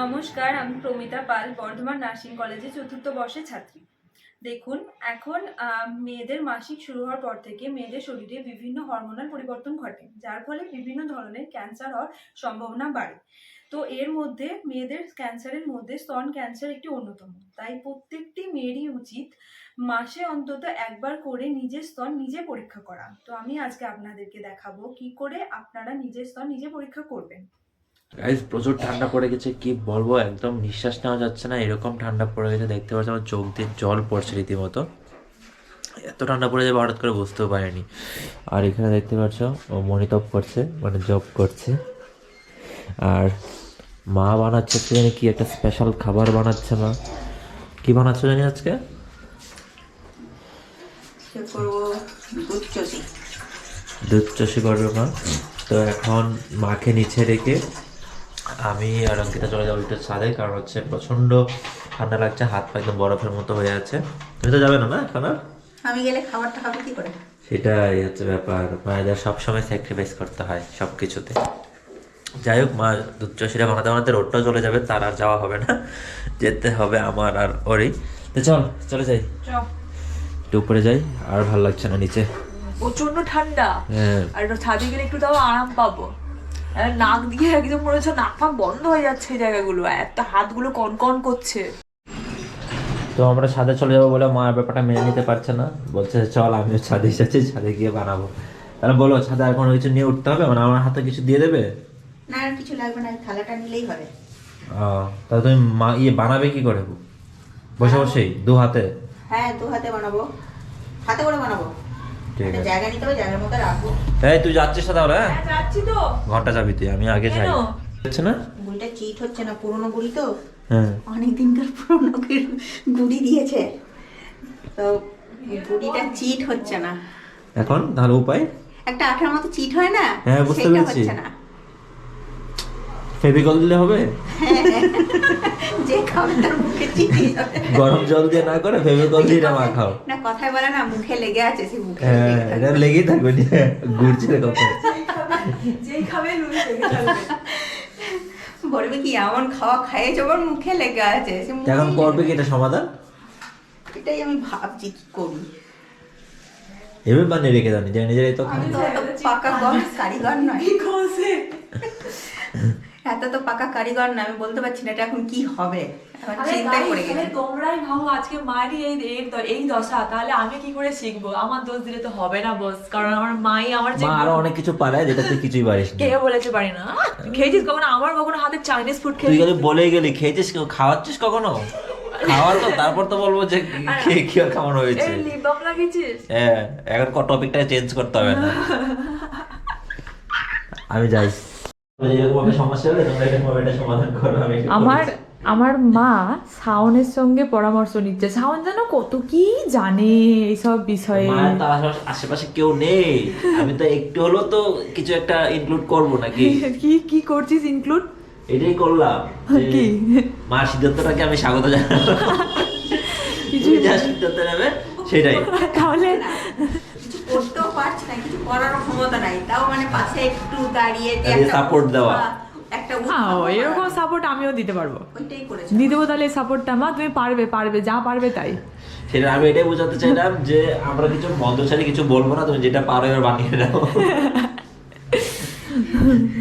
নমস্কার, আমি প্রমিতা পাল, বর্ধমান নার্সিং কলেজে চতুর্থ বর্ষের ছাত্রী। দেখুন, এখন মেয়েদের মাসিক শুরু হওয়ার পর থেকে মেয়েদের শরীরে বিভিন্ন হরমোনাল পরিবর্তন ঘটে, যার ফলে বিভিন্ন ধরনের ক্যান্সার হওয়ার সম্ভাবনা বাড়ে। তো এর মধ্যে মেয়েদের ক্যান্সারের মধ্যে স্তন ক্যান্সার একটি অন্যতম। তাই প্রত্যেকটি মেয়েরই উচিত মাসে অন্তত একবার করে নিজের স্তন নিজে পরীক্ষা করা। তো আমি আজকে আপনাদেরকে দেখাবো কি করে আপনারা নিজের স্তন নিজে পরীক্ষা করবেন। গাইজ প্রচুর ঠান্ডা পড়ে গেছে কি বলব? একদম নিঃশ্বাস নেওয়া যাচ্ছে না এরকম ঠান্ডা পড়ে গেছে দেখতে পাচ্ছি আমার চোখ দিয়ে জল পড়ছে রীতিমতো। এত ঠান্ডা পড়ে যাবে হঠাৎ করে বুঝতেও পারিনি। আর এখানে দেখতে পাচ্ছ ও মনিতপ করছে মানে জব করছে। আর মা বানাচ্ছে জানি কি একটা স্পেশাল খাবার বানাচ্ছে মা। কি বানাচ্ছে জানি আজকে? দুধ চষি করবে মা। তো এখন মাকে নিচে রেখে আমি আর অঙ্কিতা চলে যাব একটু ছাদে কারণ হচ্ছে প্রচণ্ড ঠান্ডা লাগছে হাত পা একদম বরফের মতো হয়ে আছে। তুমি তো যাবে না না এখন আর? আমি গেলে খাবারটা খাবে কি করে? সেটাই হচ্ছে ব্যাপার মায়েদের সবসময় স্যাক্রিফাইস করতে হয় সব কিছুতে যাই হোক মা দুধ চষিটা বানাতে বানাতে রোডটাও চলে যাবে তার আর যাওয়া হবে না যেতে হবে আমার আর ওরই। তো চল চলে যাই। একটু উপরে যাই আর ভালো লাগছে না নিচে। প্রচণ্ড ঠান্ডা। হ্যাঁ। আর ছাদে গেলে একটু তাও আরাম পাবো। নাক দিয়ে একদম মনে হচ্ছে নাক ফাক বন্ধ হয়ে যাচ্ছে এই জায়গাগুলো এত হাতগুলো কনকন করছে। তো আমরা ছাদে চলে যাব বলে মা ব্যাপারটা মেনে নিতে পারছে না। বলছে চল আমিও ছাদে এসেছি ছাদে গিয়ে বানাবো। তাহলে বলো ছাদে আর কোনো কিছু নিয়ে উঠতে হবে? মানে আমার হাতে কিছু দিয়ে দেবে? না আর কিছু লাগবে না থালাটা নিলেই হবে। ও, তাহলে তুমি মা ইয়ে বানাবে কি করে? বসে বসেই দু হাতে? হ্যাঁ দু হাতে বানাবো। হাতে করে বানাবো। ঠিক আছে। জায়গা নিতে হবে জায়গার মধ্যে রাখব। এই তুই যাচ্ছিস না তাহলে হ্যাঁ? যাচ্ছি তো। ঘণ্টা যাবি তুই আমি আগে যাই। হচ্ছে না? গুড়িটা চিট হচ্ছে না পুরোনো গুড়ি তো। হ্যাঁ। অনেক দিনকার পুরোনো গুড়ি- গুড়ি দিয়েছে। তো গুড়িটা চিট হচ্ছে না। এখন? তাহলে উপায়? একটা আঠার মতো চিট হয় না হ্যাঁ, বুঝতে পেরেছি। না। ফেভিকল দিলে হবে? যে খাবে তার মুখে যাবে গরম জল দিয়ে না করে ফেভিকল দিয়ে এটা মাখাও না কথায় বলে না মুখে লেগে আছে সে মুখে হ্যাঁ লেগে এটা থাকবে। লেগেই থাকবে নিয়ে ঘুরছে এরকম করে। খাবে লুই লেগে থাকবে। বলবে কি এমন খাওয়া খাইয়ে যাবার মুখে লেগে আছে এখন করবে কি এটা সমাধান? এটাই আমি ভাবছি কি করি? এভাবে বানিয়ে রেখে দাও নিজের নিজেরাই তো আমি তো অত পাকা গর কারিগর নয় এত তো পাকা কারিগর না আমি বলতে পারছি না এটা এখন কি হবে। পড়ে তাহলে তোমরাই ভাবো আজকে মায়েরই এই এই দশা তাহলে আমি কি করে শিখব? আমার দোষ দিলে তো হবে না বস কারণ আমার মাই আমার যে আরও অনেক কিছু পারে যেটা তুই কিছুই পারিস কে বলেছে পারি না। খেয়েছিস কখনো? আমার কখনো হাতে চাইনিজ ফুড তুই খেয়েছিস? খালি বলেই গেলি খেয়েছিস কেউ? খাওয়াচ্ছিস কখনো? খাওয়ার তো তারপর তো বলব যে কে কি আর খাওয়ানো হয়েছে। এই লিপ লাগিয়েছিস? হ্যাঁ এখন টপিকটা চেঞ্জ করতে হবে না। আমি যাই। আমার করি। আমার মা শাওনের সঙ্গে পরামর্শ নিচ্ছে। শাওন যেন কত কি জানে এইসব বিষয়ে। আশেপাশে- কেউ নেই। আমি তো একটু হলেও তো কিছু একটা ইনক্লুড করব নাকি? কি কি করছিস ইনক্লুড এটাই করলাম কি? মার সিদ্ধান্তটাকে আমি স্বাগত জানাই তুমি যা সিদ্ধান্ত নেবে সেটাই। তাহলে কিছু না কিছু করার ক্ষমতা নাই। তাও মানে পাশে একটু দাঁড়িয়ে যে দাঁড়িয়ে একটা support দেওয়া। একটা উৎসাহ হ্যাঁ করা। এরকম সাপোর্ট আমিও দিতে পারব। দিয়ে দেবো তাহলে সাপোর্টটা মা তুমি পারবে পারবে যা পারবে তাই। সেটা আমি এটাই বোঝাতে চাইলাম যে আমরা কিছু ছাড়ি কিছু বলব না তুমি যেটা পারো এবার বানিয়ে নাও।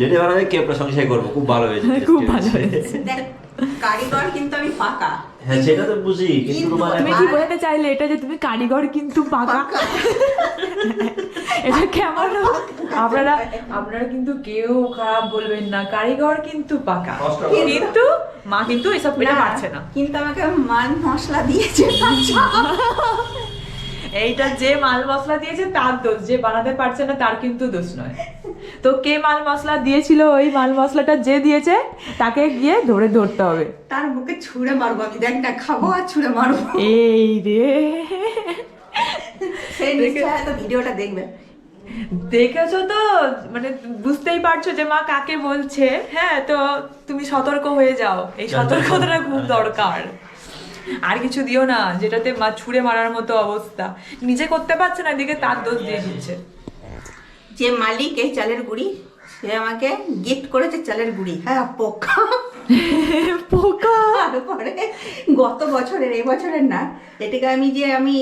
যেটা বানাবে কে প্রশংসাই করব খুব ভালো হয়েছে। খুব ভালো হয়েছে। দেখ কারিগর কিন্তু আমি পাকা হ্যাঁ সেটা তো বুঝি কিন্তু তুমি কি বোঝাতে চাইলে এটা যে তুমি কারিগর কিন্তু পাকা। এটা কেমন আপনারা আপনারা কিন্তু কেউ খারাপ বলবেন না কারিগর কিন্তু পাকা। কিন্তু মা কিন্তু এসব পেটে পারছে না। কিন্তু আমাকে মান মশলা দিয়েছে এইটা যে মাল মশলা দিয়েছে তার দোষ। যে বানাতে পারছে না তার কিন্তু দোষ নয়। তো কে মাল মশলা দিয়েছিল ওই মাল মশলাটা যে দিয়েছে তাকে গিয়ে ধরে ধরতে হবে। তার মুখে ছুঁড়ে মারবো আমি। দেখ না খাব আর ছুঁড়ে মারবো। এই রে। সেই ভিডিওটা দেখবে। দেখেছ তো? মানে বুঝতেই পারছ যে মা কাকে বলছে। হ্যাঁ তো তুমি সতর্ক হয়ে যাও। এই সতর্কতাটা খুব দরকার। আর কিছু দিও না যেটাতে মা ছুঁড়ে মারার মতো অবস্থা। নিজে করতে পারছে না এদিকে তার দোষ দিয়ে দিচ্ছে। যে মালিক এই চালের গুড়ি সে আমাকে গিফট করেছে চালের গুঁড়ি। হ্যাঁ পোকা। পোকা। তারপরে গত বছরের এই বছরের না এটাকে আমি যে আমি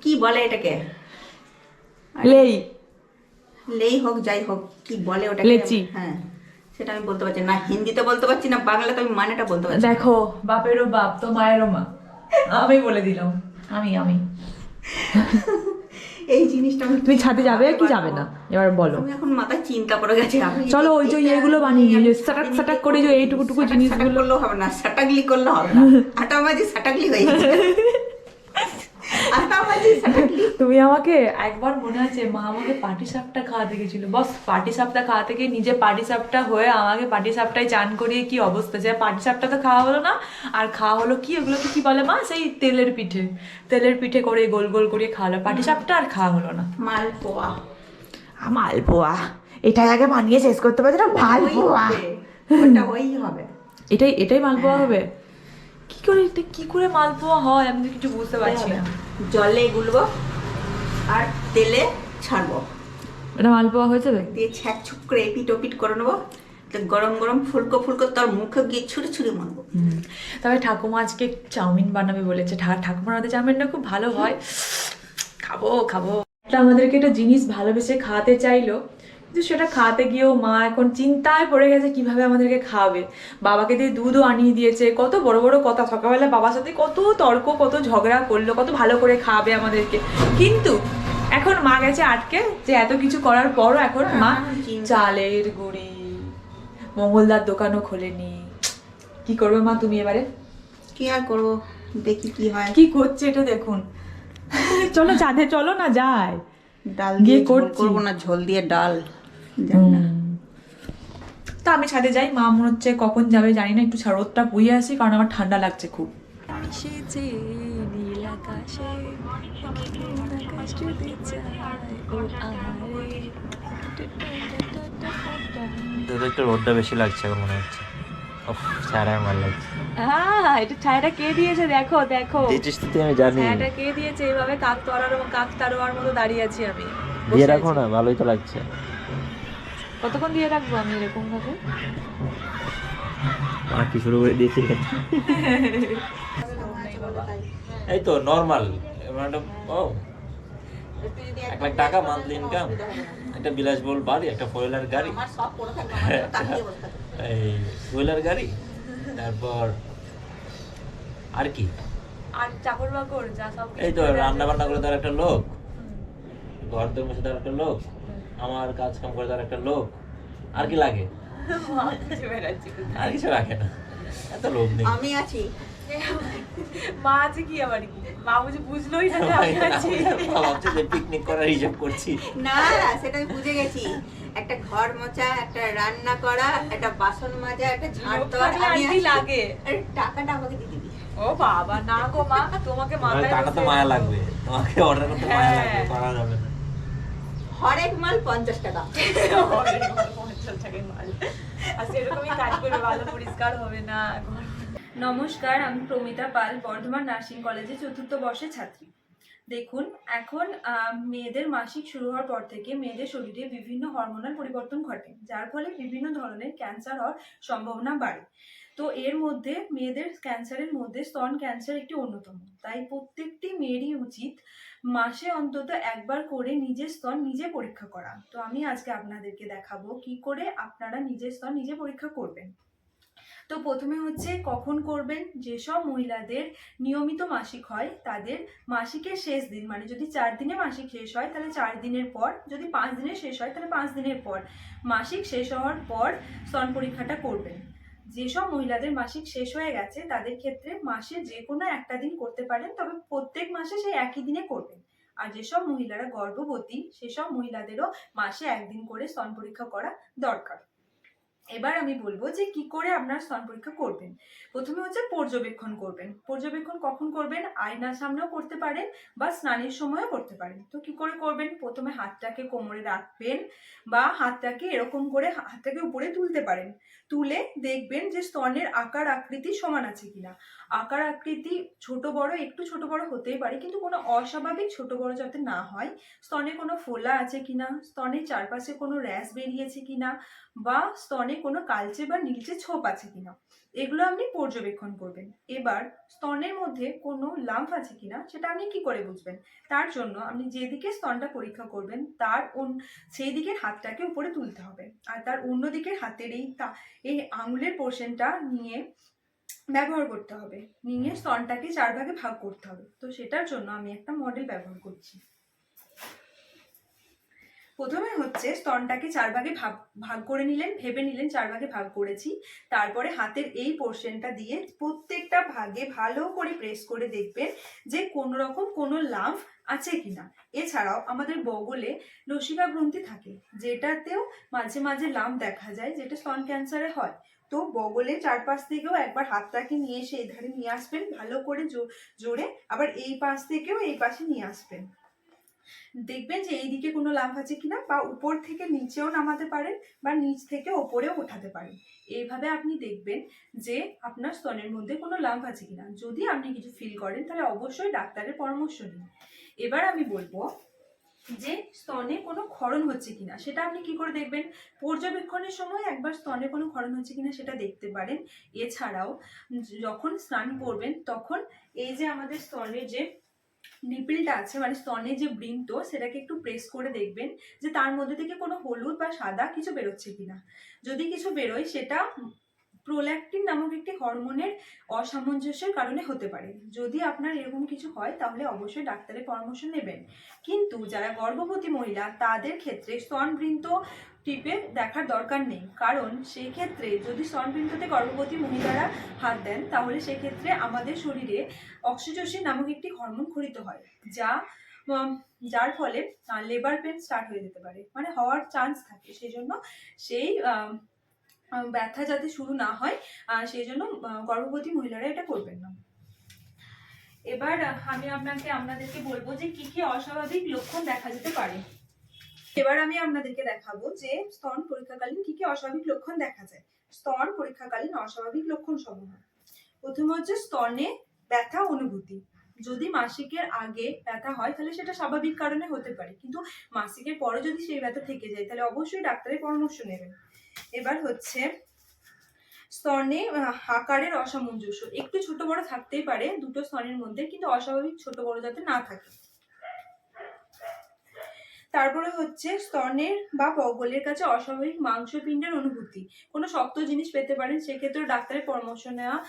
কি বলে এটাকে? লেই। লেই হোক যাই হোক কি বলে ওটাকে? লেচি। হ্যাঁ সেটা আমি বলতে পারছি না। হিন্দিতে বলতে পারছি না বাংলাতে আমি মানেটা বলতে পারছি দেখো বাপেরও বাপ তো মায়েরও মা। আমি বলে দিলাম। আমি আমি। এই জিনিসটা তুমি ছাদে যাবে কি যাবে না? এবার বলো। আমি এখন মাথায় চিন্তা করে গেছে চলো ওই যে ইয়েগুলো বানিয়ে নিয়ে সাটাক সাটাক করে যে এইটুকু টুকু জিনিসগুলো করলেও হবে না সাটাগলি করলে হবে না। আটামাজি সাটাগলি হয়ে যাচ্ছে আটামাজি সাটাগলি তুমি আমাকে একবার মনে আছে মা আমাকে পাটি সাপটা খাওয়াতে গেছিল। বস পাটি সাপটা খাওয়াতে গিয়ে নিজে পাটি সাপটা হয়ে আমাকে পাটি সাপটায় চান করিয়ে কি অবস্থা? যে পাটি সাপটা তো খাওয়া হলো না আর খাওয়া হলো কি? ওগুলোকে কি বলে মা? সেই তেলের পিঠে। তেলের পিঠে করে গোল গোল করে খাওয়ালো। পাটি সাপটা আর খাওয়া হলো না। মালপোয়া। মালপোয়া? এটাই আগে বানিয়ে শেষ করতে পারছি না হবে। ওটা ওই হবে। এটাই এটাই মালপোয়া হবে? করে এটা কি করে মালপোয়া হয় আমি তো কিছু বুঝতে পারছি না। জলে গুলবো আর তেলে ছাড়বো। এটা মালপোয়া হয়েছে তো দিয়ে ছ্যাক ছুক করে এপিট ওপিট করে নেব। তো গরম গরম ফুলকো ফুলকো তার মুখে গিয়ে ছুঁড়ে ছুঁড়ে মারবো। তবে ঠাকুমা আজকে চাউমিন বানাবে বলেছে। ঠা- ঠাকুমার হাতে চাউমিনটা খুব ভালো হয়। খাব খাব। আমাদেরকে একটা জিনিস ভালোবেসে খাওয়াতে চাইলো। কিন্তু সেটা খাওয়াতে গিয়েও মা এখন চিন্তায় পড়ে গেছে কীভাবে আমাদেরকে খাওয়াবে। বাবাকে দিয়ে দুধও আনিয়ে দিয়েছে কত বড় বড় কথা। সকালবেলা বাবার সাথে কত তর্ক কত ঝগড়া করল কত ভালো করে খাওয়াবে আমাদেরকে। কিন্তু এখন মা গেছে আটকে যে এত কিছু করার পরও এখন মা চালের গুঁড়ি মঙ্গলদার দোকানও খোলেনি। কি করবে মা তুমি এবারে? কি আর করব? দেখি কি হয়। কি করছে এটা দেখুন। চলো চাঁদে চলো না যায় ডাল দিয়ে করব না ঝোল দিয়ে ডাল। জানি না। তা আমি ছাদে যাই মা মনে হচ্ছে কখন যাবে জানি না একটু রোদটা পুয়ে আসি কারণ আমার ঠান্ডা লাগছে খুব। তো একটু রোদটা বেশি লাগছে এখন মনে হচ্ছে। ওফ আমার লাগছে। হ্যাঁ এটা ছায়াটা কে দিয়েছে? দেখো দেখো। দিয়েছিস তুই আমি জানি। ছায়াটা কে দিয়েছে? এইভাবে মতো দাঁড়িয়ে আছি আমি। দিয়ে রাখো না ভালোই তো লাগছে। কতক্ষণ দিয়ে রাখব আমি এরকম ভাবে কি শুরু করে দিয়েছি? এই তো নর্মাল ও। এক লাখ টাকা মান্থলি ইনকাম একটা বিলাসবহুল বাড়ি একটা ফোর হুইলার গাড়ি। আমার সব পড়ে থাকে তাকিয়ে বসে থাকে। এই হুইলার গাড়ি তারপর আর কি? আর চাকর বাকর যা সব এই তো রান্না বান্না করে তার একটা লোক। ঘর দর মুছে তার একটা লোক। আমার কাজ কাম করে তার একটা লোক। আর কি লাগে? আর কিছু রাখে না। এত লোক নেই। আমি আছি। মা আছে কি আবার কি? মা বুঝে বুঝলোই না আমি আছি। ভাবছে যে পিকনিক করার হিসাব করছি। না সেটা আমি বুঝে গেছি। একটা ঘর মোছা একটা রান্না করা একটা বাসন মাজা একটা ঝাড় দেওয়া আমি লাগে? টাকাটা আমাকে দিয়ে দিবি। ও বাবা না গো মা তোমাকে মাথায় টাকা তো মায়া লাগবে। তোমাকে অর্ডার করতে মায়া লাগবে হ্যাঁ। করা যাবে না। হরেক মাল পঞ্চাশ টাকা। এখন। নমস্কার আমি প্রমিতা পাল বর্ধমান নার্সিং কলেজে চতুর্থ বর্ষের ছাত্রী। দেখুন এখন মেয়েদের মাসিক শুরু হওয়ার পর থেকে মেয়েদের শরীরে বিভিন্ন হরমোনাল পরিবর্তন ঘটে যার ফলে বিভিন্ন ধরনের ক্যান্সার হওয়ার সম্ভাবনা বাড়ে। তো এর মধ্যে মেয়েদের ক্যান্সারের মধ্যে স্তন ক্যান্সার একটি অন্যতম। তাই প্রত্যেকটি মেয়েরই উচিত মাসে অন্তত একবার করে নিজের স্তর নিজে পরীক্ষা করা। তো আমি আজকে আপনাদেরকে দেখাবো কি করে আপনারা নিজের স্তর নিজে পরীক্ষা করবেন। তো প্রথমে হচ্ছে কখন করবেন? যেসব মহিলাদের নিয়মিত মাসিক হয়, তাদের মাসিকের শেষ দিন মানে যদি চার দিনে মাসিক শেষ হয়, তাহলে চার দিনের পর, যদি পাঁচ দিনে শেষ হয়, তাহলে পাঁচ দিনের পর মাসিক শেষ হওয়ার পর স্তন পরীক্ষাটা করবেন। যেসব মহিলাদের মাসিক শেষ হয়ে গেছে, তাদের ক্ষেত্রে মাসে যে কোনো একটা দিন করতে পারেন, তবে প্রত্যেক মাসে সেই একই দিনে করবেন। আর যেসব মহিলারা গর্ভবতী, সেসব মহিলাদেরও মাসে একদিন করে স্তন পরীক্ষা করা দরকার। এবার আমি বলব যে কি করে আপনার স্তন পরীক্ষা করবেন। প্রথমে হচ্ছে পর্যবেক্ষণ করবেন। পর্যবেক্ষণ কখন করবেন? আয়নার সামনেও করতে পারেন বা স্নানের সময়ও করতে পারেন। তো কি করে করবেন? প্রথমে হাতটাকে কোমরে রাখবেন বা হাতটাকে এরকম করে হাতটাকে উপরে তুলতে পারেন। তুলে দেখবেন যে স্তনের আকার আকৃতি সমান আছে কিনা। আকার আকৃতি ছোট বড়, একটু ছোট বড় হতেই পারে, কিন্তু কোনো অস্বাভাবিক ছোট বড় যাতে না হয়, স্তনে কোনো ফোলা আছে কিনা, স্তনের চারপাশে কোনো র্যাশ বেরিয়েছে কিনা, বা স্তনে কোনো কালচে বা নীলচে ছোপ আছে কিনা, এগুলো আপনি পর্যবেক্ষণ করবেন। এবার স্তনের মধ্যে কোনো লাম্প আছে কিনা, সেটা আপনি কি করে বুঝবেন? তার জন্য আপনি যেদিকে স্তনটা পরীক্ষা করবেন, তার সেই দিকের হাতটাকে উপরে তুলতে হবে। আর তার অন্য দিকের হাতের এই এই আঙুলের পোর্শনটা নিয়ে ব্যবহার করতে হবে। নিয়ে স্তনটাকে চার ভাগে ভাগ করতে হবে। তো সেটার জন্য আমি একটা মডেল ব্যবহার করছি। প্রথমে হচ্ছে স্তনটাকে চার ভাগে ভাগ ভাগ করে নিলেন ভেবে নিলেন চার ভাগে ভাগ করেছি। তারপরে হাতের এই পোর্শনটা দিয়ে প্রত্যেকটা ভাগে ভালো করে প্রেস করে দেখবেন যে কোনো রকম কোনো লাভ আছে কিনা। এছাড়াও আমাদের বগলে লসিকা গ্রন্থি থাকে যেটাতেও মাঝে মাঝে লাম দেখা যায় যেটা স্তন ক্যান্সারে হয়। তো বগলে চারপাশ থেকেও একবার হাতটাকে নিয়ে এসে এধারে নিয়ে আসবেন, ভালো করে জোরে আবার এই পাশ থেকেও এই পাশে নিয়ে আসবেন। দেখবেন যে এই দিকে কোনো লাভ আছে কিনা বা উপর থেকে নিচেও নামাতে পারেন বা নিচ থেকে ওপরেও ওঠাতে পারেন। এইভাবে আপনি দেখবেন যে আপনার স্তনের মধ্যে কোনো লাভ আছে কিনা। যদি আপনি কিছু ফিল করেন তাহলে অবশ্যই ডাক্তারের পরামর্শ নিন। এবার আমি বলব যে স্তনে কোনো ক্ষরণ হচ্ছে কিনা। সেটা আপনি কি করে দেখবেন? পর্যবেক্ষণের সময় একবার স্তনে কোনো ক্ষরণ হচ্ছে কিনা সেটা দেখতে পারেন। এছাড়াও যখন স্নান করবেন, তখন এই যে আমাদের স্তনের যে নিপিলটা আছে মানে স্তনে যে বৃন্ত, সেটাকে একটু প্রেস করে দেখবেন যে তার মধ্যে থেকে কোনো হলুদ বা সাদা কিছু বেরোচ্ছে কিনা। যদি কিছু বেরোয়, সেটা প্রোল্যাক্টিন নামক একটি হরমোনের অসামঞ্জস্যের কারণে হতে পারে। যদি আপনার এরকম কিছু হয়, তাহলে অবশ্যই ডাক্তারের পরামর্শ নেবেন। কিন্তু যারা গর্ভবতী মহিলা, তাদের ক্ষেত্রে স্তনবৃন্ত টিপে দেখার দরকার নেই। কারণ সেই ক্ষেত্রে যদি স্তনবৃন্ততে গর্ভবতী মহিলারা হাত দেন, তাহলে সেক্ষেত্রে আমাদের শরীরে অক্সিটোসিন নামক একটি হরমোন ক্ষরিত হয়, যা যার ফলে লেবার পেন স্টার্ট হয়ে যেতে পারে। মানে হওয়ার চান্স থাকে। সেই জন্য সেই ব্যথা যাতে শুরু না হয় সেই জন্য গর্ভবতী মহিলারা এটা করবেন না। এবার আমি আপনাকে, আপনাদেরকে বলব যে কি কি অস্বাভাবিক লক্ষণ দেখা যেতে পারে। এবার আমি আপনাদেরকে দেখাবো যে স্তন পরীক্ষাকালীন কি কি অস্বাভাবিক লক্ষণ দেখা যায়। স্তন পরীক্ষাকালীন অস্বাভাবিক লক্ষণ সমূহ। প্রথম হচ্ছে স্তনে ব্যথা অনুভূতি। যদি মাসিকের আগে ব্যথা হয়, তাহলে সেটা স্বাভাবিক কারণে হতে পারে। কিন্তু মাসিকের পরে যদি সেই ব্যথা থেকে যায়, তাহলে অবশ্যই ডাক্তারের পরামর্শ নেবেন। এবার হচ্ছে আহ, আকারের অসামঞ্জস্য। একটু ছোট বড় থাকতেই পারে দুটো স্তনের মধ্যে কিন্তু অস্বাভাবিক ছোট বড় যাতে না থাকে। তারপরে হচ্ছে স্তনের বা বগলের কাছে অস্বাভাবিক মাংসপিণ্ডের অনুভূতি। কোনো শক্ত জিনিস পেতে পারেন সেক্ষেত্রেও ডাক্তারের পরামর্শ নেওয়া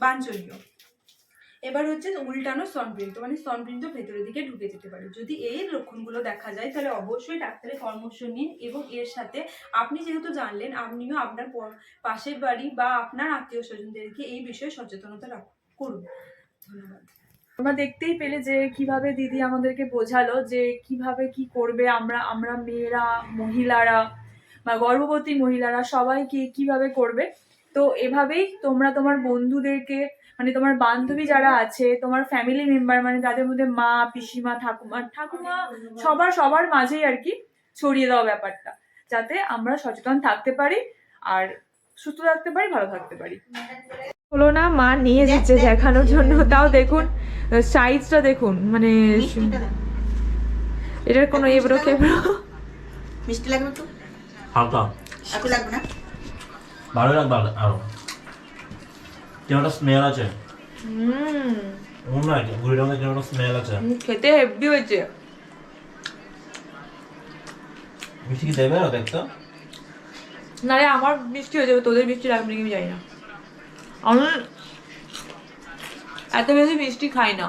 বাঞ্ছনীয়। এবার হচ্ছে উল্টানো স্তনবৃন্ত মানে স্তনবৃন্ত ভেতরের দিকে ঢুকে যেতে পারে। যদি এই লক্ষণগুলো দেখা যায়, তাহলে অবশ্যই ডাক্তারের পরামর্শ নিন এবং এর সাথে আপনি যেহেতু জানলেন, আপনিও আপনার পাশের বাড়ি বা আপনার আত্মীয় স্বজনদেরকে এই বিষয়ে সচেতনতা রাখ- করুন। ধন্যবাদ। আমরা দেখতেই পেলে যে কীভাবে দিদি আমাদেরকে বোঝালো যে কীভাবে কি করবে আমরা আমরা মেয়েরা, মহিলারা বা গর্ভবতী মহিলারা সবাই কি কীভাবে করবে। তো এভাবেই তোমরা তোমার বন্ধুদেরকে মানে তোমার বান্ধবী যারা আছে তোমার ফ্যামিলি মেম্বার মানে তাদের মধ্যে মা পিসিমা ঠাকুমা ঠাকুমা সবার সবার মাঝেই আর কি ছড়িয়ে দেওয়া ব্যাপারটা। যাতে আমরা সচেতন থাকতে পারি আর সুস্থ থাকতে পারি ভালো থাকতে পারি। হলো না মা নিয়ে যাচ্ছে দেখানোর জন্য। তাও দেখুন সাইজটা দেখুন মানে এটার কোনো এবড়ো খেবড়ো মিষ্টি লাগবে একটু? হালকা। একটু লাগবে না? ভালো লাগবে আরও। কেমন একটা স্মেল আছে হুম মনে হয় গুড়ি রঙের কেমন একটা স্মেল আছে খেতে হেভি হয়েছে মিষ্টি কি দেবে না দেখতো না রে আমার বৃষ্টি হয়ে যাবে তোদের বৃষ্টি লাগবে নাকি আমি জানি না আমি এত বেশি মিষ্টি খাই না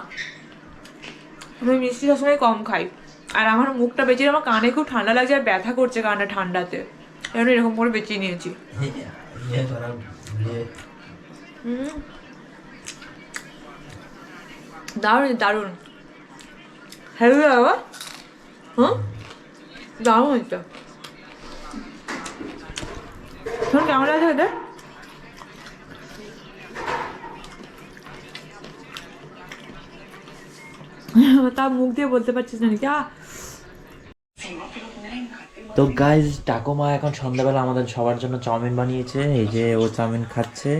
আমি মিষ্টি সবসময় কম খাই আর আমার মুখটা বেঁচে আমার কানে খুব ঠান্ডা লাগছে আর ব্যথা করছে কানটা ঠান্ডাতে এরকম করে বেঁচিয়ে নিয়েছি দারুণ দারুণ হ্যালো বাবা হ্যাঁ দারুণ এটা শোন কেমন লাগছে এটা তা মুখ দিয়ে বলতে পারছিস না আহ তো গাইজ টাকোমা এখন সন্ধ্যাবেলা আমাদের সবার জন্য চাউমিন বানিয়েছে এই যে ও চাউমিন খাচ্ছে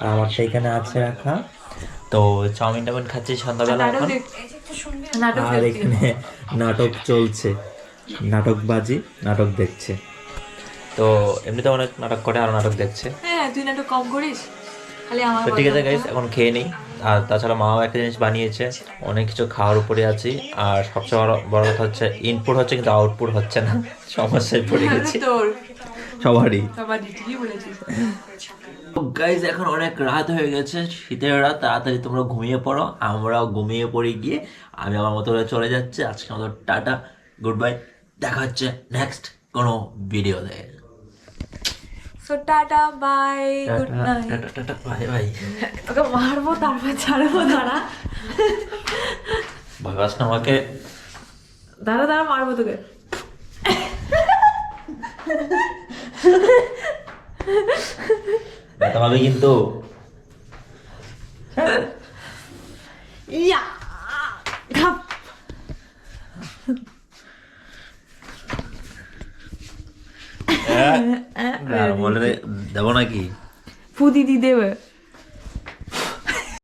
আর আমারটা এখানে আছে রাখা। তো চাউমিন টাউমিন খাচ্ছি সন্ধ্যাবেলা এখন। আর এখানে নাটক চলছে। নাটকবাজি নাটক দেখছে। তো এমনিতে অনেক নাটক করে আরও নাটক দেখছে। হ্যাঁ তুই না একটু কম করিস। খালি আমার ঠিক আছে গাইস এখন খেয়ে নেই। আর তাছাড়া মাও একটা জিনিস বানিয়েছে। অনেক কিছু খাওয়ার উপরে আছি। আর সবচেয়ে বড় বড় কথা হচ্ছে ইনপুট হচ্ছে কিন্তু আউটপুট হচ্ছে না। সমস্যায় পড়ে গেছি। তোর। সবারই ঠিকই বলেছিস। গাইজ এখন অনেক রাত হয়ে গেছে শীতের রাত তাড়াতাড়ি তোমরা ঘুমিয়ে পড়ো আমরাও ঘুমিয়ে পড়ে গিয়ে আমি আমার মতো করে চলে যাচ্ছি আজকে মতো টাটা গুড বাই দেখা হচ্ছে নেক্সট কোনো ভিডিওতে so tata bye good night tata bye bye তোকে মারবো তারপর ছাড়বো দাঁড়া। ভাবাস না আমাকে। দাঁড়া দাঁড়া মারবো তোকে। ব্যথা পাবে কিন্তু। ইয়া! খাপ বলে দেবো নাকি? ফুদি দিদি দেবে।